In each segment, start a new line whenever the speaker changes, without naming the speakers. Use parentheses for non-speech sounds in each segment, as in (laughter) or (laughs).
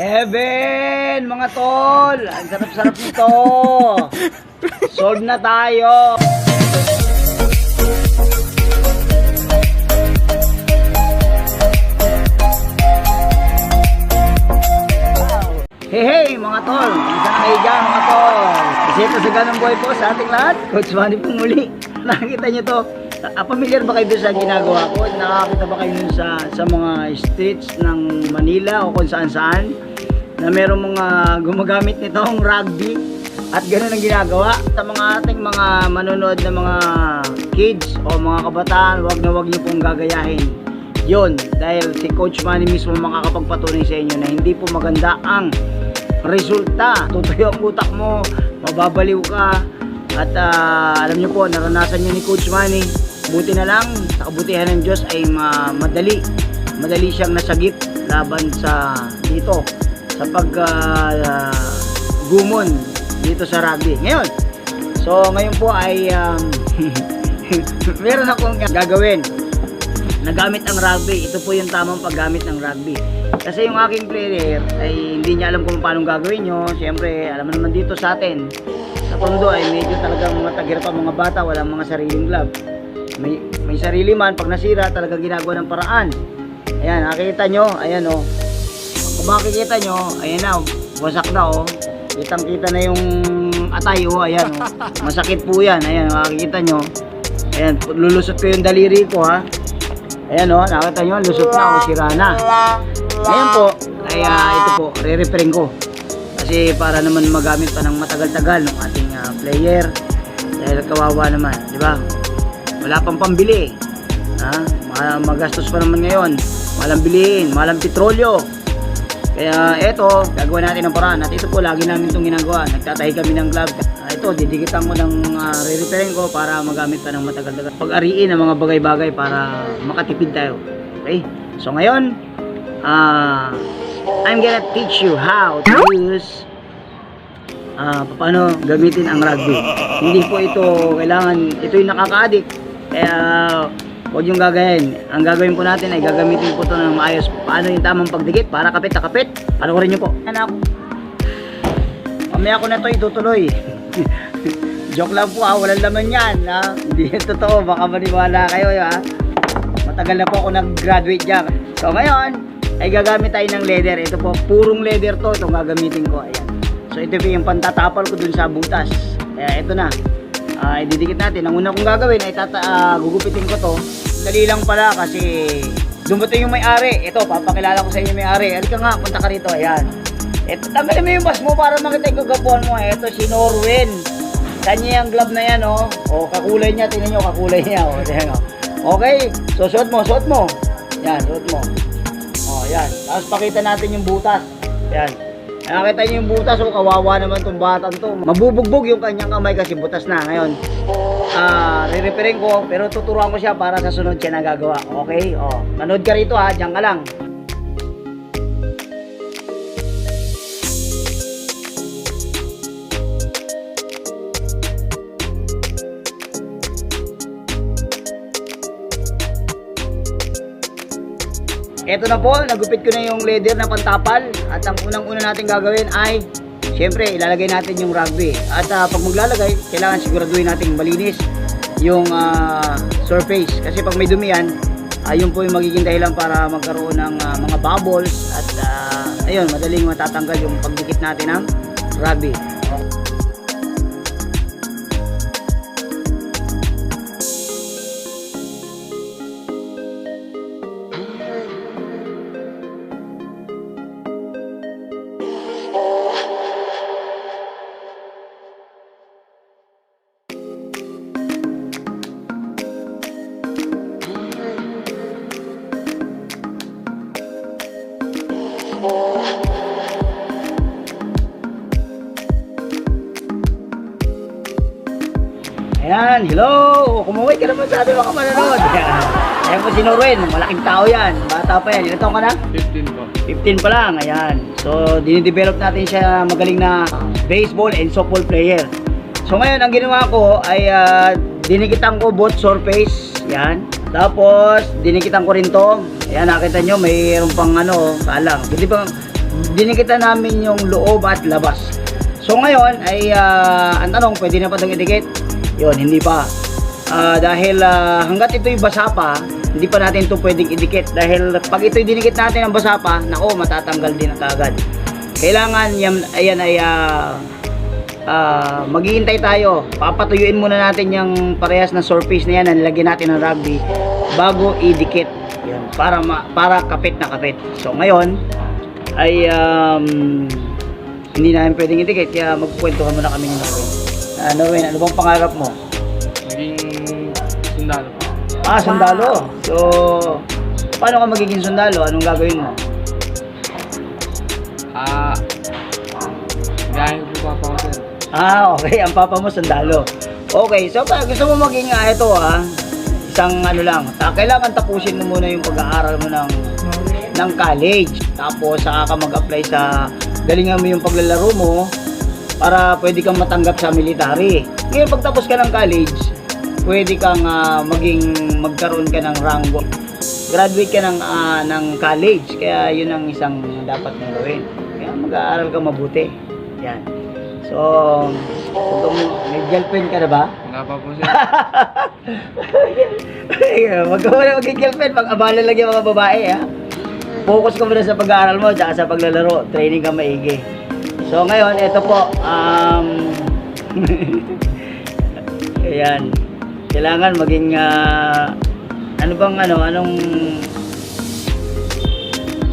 Heaven, mga tol! Ang sarap-sarap nito! Solve na tayo! Hey, hey, mga tol! Isa na kayo dyan, mga tol! Kasi ito sa ganang buhay po sa ating lahat. Coach Manny po muli. (laughs) Nakikita nyo to. Ah, familiar ba kayo doon sa ginagawa ko? Nakakita ba kayo sa, sa mga streets ng Manila o kung saan saan? Na merong mga gumagamit nitong rugby at ganun ang ginagawa sa mga ating mga manonood na mga kids o mga kabataan, wag na wag niyo pong gagayahin. Yun, dahil si Coach Manny mismo makakapagpatunay sa inyo na hindi po maganda ang resulta. Tutuyo ang utak mo, mababaliw ka, at ah, alam niyo po, naranasan niyo ni Coach Manny, buti na lang, sa kabutihan ng Diyos ay ma- madali. Madali siyang nasagip laban sa dito, sa pag ah, ah, gumon dito sa rugby. Ngayon, so ngayon po ay um, (laughs) meron akong gagawin nagamit ang rugby. Ito po yung tamang paggamit ng rugby. Kasi yung aking player ay hindi niya alam kung paano gagawin nyo. Siyempre, alam naman dito sa atin, sa Tondo ay medyo talagang matagirap ang mga bata, walang mga sariling glove. May, may sarili man, pag nasira, talagang ginagawa ng paraan. Ayan, nakikita nyo, ayan o. Kung makikita nyo, ayan na, wasak na o. Kitang kita na yung atay o, ayan o. Masakit po yan, ayan, makikita nyo. Ayan, lulusot ko yung daliri ko ha. Ayan o, nakita nyo, lusot na o, sira na. Ngayon po, ay ah, ito po, re-repairing ko. Kasi para naman magamit pa ng matagal-tagal ng ating ah, player. Dahil kawawa naman, di ba? Wala pang pambili. Ha? Ma- Magastos pa naman ngayon. Malang bilihin, malang petrolyo. Kaya eto, gagawa natin ng paraan. At ito po, lagi namin itong ginagawa. Nagtatahi kami ng glove. Ito, didikitan ko ng uh, re-repairing ko para magamit pa ng matagal-tagal. Pag-ariin ang mga bagay-bagay para makatipid tayo. Okay? So ngayon, ah I'm gonna teach you how to use ah paano gamitin ang rugby. Hindi po ito kailangan, ito yung nakaka-addict. Kaya huwag yung gagayin. Ang gagawin po natin ay gagamitin po ito ng maayos. Paano yung tamang pagdikit para kapit na kapit. Panoorin nyo po. Anak. Mamaya ko na ito itutuloy. Joke lang po ha, walang laman yan ha. Hindi yan totoo, baka maniwala kayo ha. Matagal na po ako nag-graduate dyan. So ngayon, ay gagamit tayo ng leather. Ito po, purong leather to, itong gagamitin ko. Ayan. So ito po yung pantatapal ko dun sa butas. Kaya ito na. Ah, ididikit natin. Ang una kong gagawin ay tata, ah, gugupitin ko to. Dali lang pala kasi dumating yung may-ari. Ito, papakilala ko sa inyo may-ari. Halika nga, punta ka rito. Ayan. Ito, tanggalin mo yung bas mo para makita yung kagapuan mo. Ito si Norwin. Kanya yung glove na yan, oh. O, kakulay niya. Tingnan nyo, kakulay niya. Oh, tingnan, oh. Okay, so suot mo, suot mo. Yan, suot mo. Oh, yan. Tapos pakita natin yung butas. Yan. Nakita niyo yung butas, oh, kawawa naman tong batang to. Mabubugbog yung kanyang kamay kasi butas na. Ngayon, ah, re-repairing ko, pero tuturuan ko siya para sa sunod siya nagagawa. Okay? Oh, manood ka rito ha, diyan ka lang. Ito na po, nagupit ko na yung leather na pantapal at ang unang-una natin gagawin ay Siyempre, ilalagay natin yung rugby. At ah, pag maglalagay, kailangan siguraduhin natin malinis yung ah, surface. Kasi pag may dumi yan, ah, yun po yung magiging dahilan para magkaroon ng ah, mga bubbles at ah, ayun, madaling matatanggal yung pagdikit natin ng rugby. Ayan, hello! Kumuwi ka naman sa ating mga manonood. Ayan po si Norwen, malaking tao yan. Bata pa yan. Ilan taong ka na?
15 po.
15 pa lang, ayan. So, dinidevelop natin siya magaling na baseball and softball player. So ngayon, ang ginawa ko ay ah, dinikitan ko both surface. Yan. Tapos, dinikitan ko rin to. Yan, nakita nyo, mayroon pang ano, kalang. Hindi pa, dinikitan namin yung loob at labas. So ngayon, ay ah, ang tanong, pwede na pa itong idikit? Yun, hindi pa. Ah, dahil ah, hanggat ito'y basa pa, hindi pa natin ito pwedeng idikit. Dahil pag ito'y dinikit natin ng basa pa, nako, matatanggal din kagad. Kailangan yan, ayan ay ah, ah, maghihintay tayo. Papatuyuin muna natin yung parehas na surface na yan na nilagyan natin ng rugby bago idikit. Yan, para ma, para kapit na kapit. So ngayon ay um, hindi namin pwedeng idikit kaya magkukwentuhan muna kami ni Norwin. Ah, Norwin, ano bang pangarap mo?
Maging sundalo.
Ah, sundalo. So, paano ka magiging sundalo? Anong gagawin mo?
Ah, gaya po pa ako sir.
Ah, okay. Ang papa mo sundalo. Okay, so pag gusto mo maging ah, ito ah, isang ano lang, ta kailangan tapusin mo muna yung pag-aaral mo ng ng college. Tapos saka ka mag-apply sa galingan mo yung paglalaro mo para pwede kang matanggap sa military. Ngayon pagtapos ka ng college, pwede kang ah, maging magkaroon ka ng rango. Graduate ka ng ah, ng college. Kaya yun ang isang dapat mong gawin. Kaya mag-aaral ka mabuti. Yan. So, kung may girlfriend ka na ba?
Wala pa po sir. (laughs)
Wag ka muna mag-girlfriend. Pag-abala lang yung mga babae, ha? Focus ka muna sa pag-aaral mo, tsaka sa paglalaro. Training ka maigi. So, ngayon, ito po. Um, (laughs) ayan. Kailangan maging, ah, ano bang, ano, anong,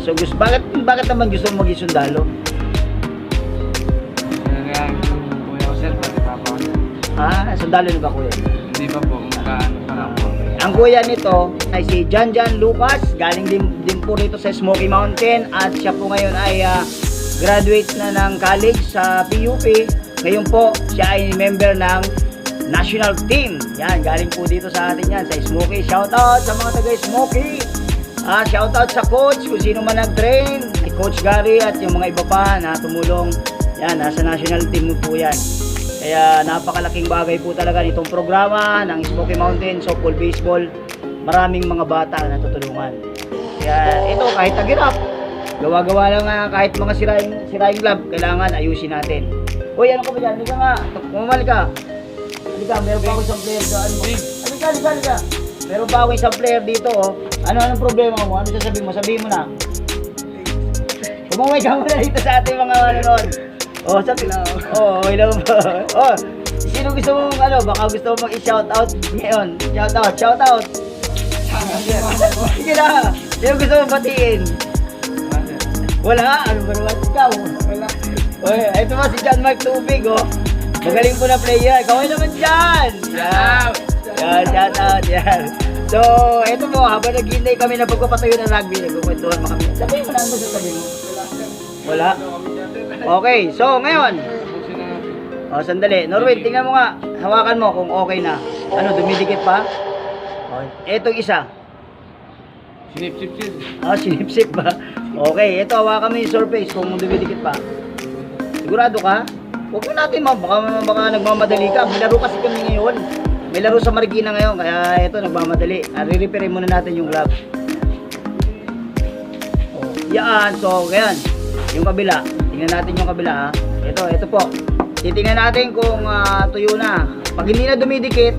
so, gusto, bakit, bakit naman gusto mo maging sundalo? Ah, sundalo na ba, kuya?
Hindi pa po, magkaano pa lang po.
Ang kuya nito ay si Jan Jan Lucas, galing din, din po rito sa Smoky Mountain at siya po ngayon ay ah, graduate na ng college sa PUP. Ngayon po, siya ay member ng national team. Yan, galing po dito sa atin yan, sa Smoky. Shoutout sa mga taga Smoky. Ah, shoutout sa coach, kung sino man nag-train, si Coach Gary at yung mga iba pa na tumulong. Yan, nasa national team mo po yan. Kaya napakalaking bagay po talaga nitong programa ng Smoky Mountain Softball Baseball. Maraming mga bata na tutulungan. Kaya ito kahit tagirap, gawa-gawa lang nga kahit mga siraing, siraing lab, kailangan ayusin natin. Uy, ano ka ba dyan? Halika nga, kumamali ka. Halika, meron pa ako isang player doon. Halika, halika, halika. Meron pa ako isang player dito, oh. Ano, anong problema mo? Ano sasabihin mo? Sabihin mo na. Umuwi ka muna dito sa ating mga manonood. Oh, sabi lang. Oh, hello po. Oh, sino gusto mo ano, baka gusto mo mag-shout out ngayon. Shout out, shout out. Sige na. Sino gusto mo batiin? Wala, ano ba naman ikaw? Wala. Oy, ito ba si John Mark Tubig, oh. Magaling po na player. Kaway naman dyan. Yan. Yan, shout out, yan. So, ito po, habang naghihintay kami na pagpapatayo ng rugby, nagkukwentuhan mo kami. Sabihin mo na ano sa sabi mo. Wala. Okay, so ngayon, oh, sandali. Norwin, tingnan mo nga. Hawakan mo kung okay na. Ano, dumidikit pa? Oh, etong isa.
Sinip-sip sir.
Ah, sinipsip ba? Okay, ito hawakan mo yung surface kung dumidikit pa. Sigurado ka? Huwag mo natin ma, baka, baka nagmamadali ka. May laro kasi kami ngayon. May laro sa Marikina ngayon, kaya ito nagmamadali. Ah, re-repairin muna natin yung glove. Oh, yan, so, ganyan. Yung kabila. Tingnan natin yung kabila ha. Ito, ito po. Titingnan natin kung ah, tuyo na. Pag hindi na dumidikit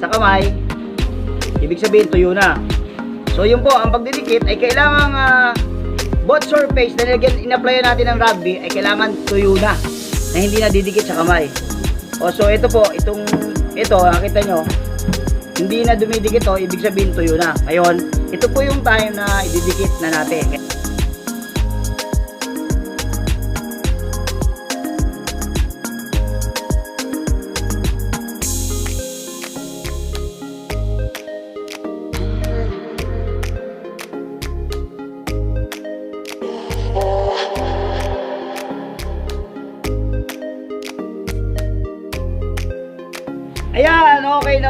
sa kamay, ibig sabihin tuyo na. So yun po, ang pagdidikit ay kailangan uh, both surface na nilagyan, in-apply natin ng rugby ay kailangan tuyo na na hindi na didikit sa kamay. O so ito po, itong ito, nakita nyo, hindi na dumidikit to, ibig sabihin tuyo na. Ngayon, ito po yung time na ididikit na natin.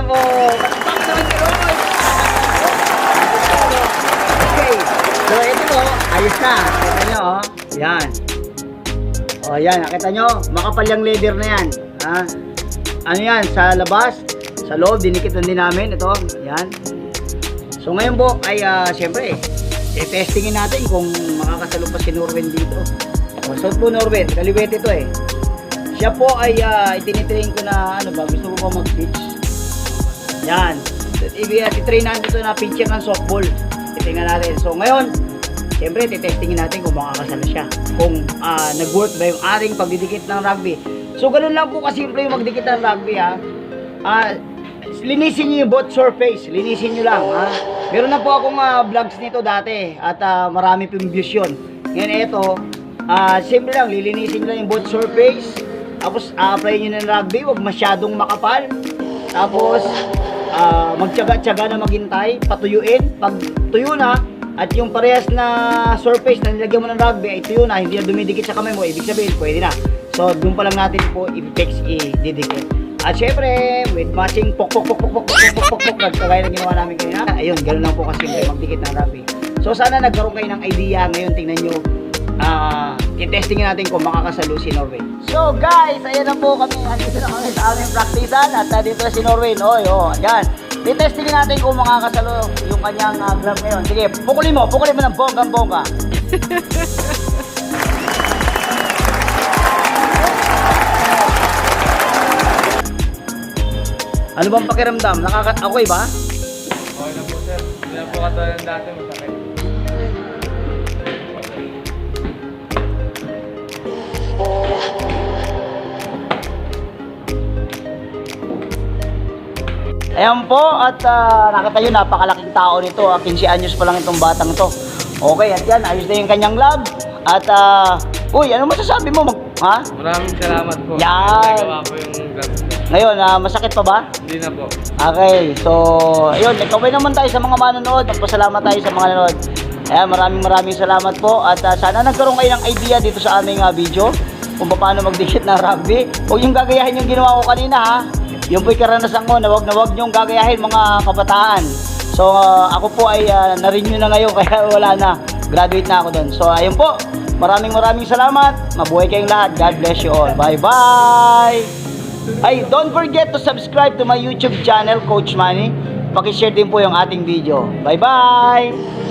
Roy. Okay. So, ito po, ayos na. Kita nyo, oh. Yan. O, yan. Nakita nyo, makapal yung leather na yan. Ha? ano yan, sa labas, sa loob, dinikitan din namin. Ito, yan. So ngayon po ay uh, siyempre, i-testingin natin kung makakasalo pa si Norwen dito. Masot po Norwen, kaliwete ito eh. Siya po ay uh, itinitrain ko na ano ba, gusto ko pa mag-pitch. Yan. Ibig titrain natin ito na pitcher ng softball. Titingnan natin. So ngayon, siyempre titestingin natin kung makakasala siya. Kung ah, nag-work ba yung ating pagdidikit ng rugby. So ganun lang po kasimple yung magdikit ng rugby ha. Ah, linisin niyo yung both surface. Linisin niyo lang ha. Meron na po akong ah, vlogs nito dati at ah, marami pong views yun. Ngayon ito, ah, simple lang, lilinisin lang yung both surface. Tapos a-apply niyo ng rugby, huwag masyadong makapal. Tapos ah, magtiyaga-tiyaga na maghintay, patuyuin. Pag tuyo na, at yung parehas na surface na nilagyan mo ng rugby ay tuyo na, hindi na dumidikit sa kamay mo, ibig sabihin, pwede na. So, doon pa lang natin po i-fix, i-didikit. At syempre, with matching pok pok pok pok pok pok pok pok pok kagaya ng ginawa namin kanina. Ayun, ganoon lang po kasi magdikit ng rugby. So, sana nagkaroon kayo ng idea ngayon, tingnan nyo. Ah, i-testing natin kung makakasalo si Norway. So guys, ayan na po kami. Andito na kami sa aming practicean at uh, dito si Norway. Oy, oh, ayan. I-testing natin kung makakasalo yung kanyang uh, glove ngayon. Sige, pukulin mo, pukulin mo ng bonggang-bongga. Ano bang pakiramdam? Nakaka okay ba?
Okay na po sir. Hindi na po katulad ng dati masakit.
Ayan po, at uh, nakita nyo, napakalaking tao nito. Uh, 15 anyos pa lang itong batang to. Okay, at yan, ayos na yung kanyang lab. At, uh, uy, ano masasabi mo? Mag, ha?
Maraming salamat po.
Yan.
Nagawa po yung ko.
Ngayon, ah, masakit pa ba?
Hindi na po.
Okay, so, ayun, nagkaway naman tayo sa mga manonood. Magpasalamat tayo sa mga nanonood. Ayan, maraming maraming salamat po. At ah, sana nagkaroon kayo ng idea dito sa aming ah, video kung paano magdikit ng rugby. Huwag yung gagayahin yung ginawa ko kanina ha. Yung po'y karanasan ko na wag na wag niyong gagayahin mga kabataan. So, ah, ako po ay uh, na-renew na ngayon (laughs) kaya wala na. Graduate na ako doon. So, ayun po. Maraming maraming salamat. Mabuhay kayong lahat. God bless you all. Bye-bye! Ay, don't forget to subscribe to my YouTube channel, Coach Manny. Pakishare din po yung ating video. Bye-bye!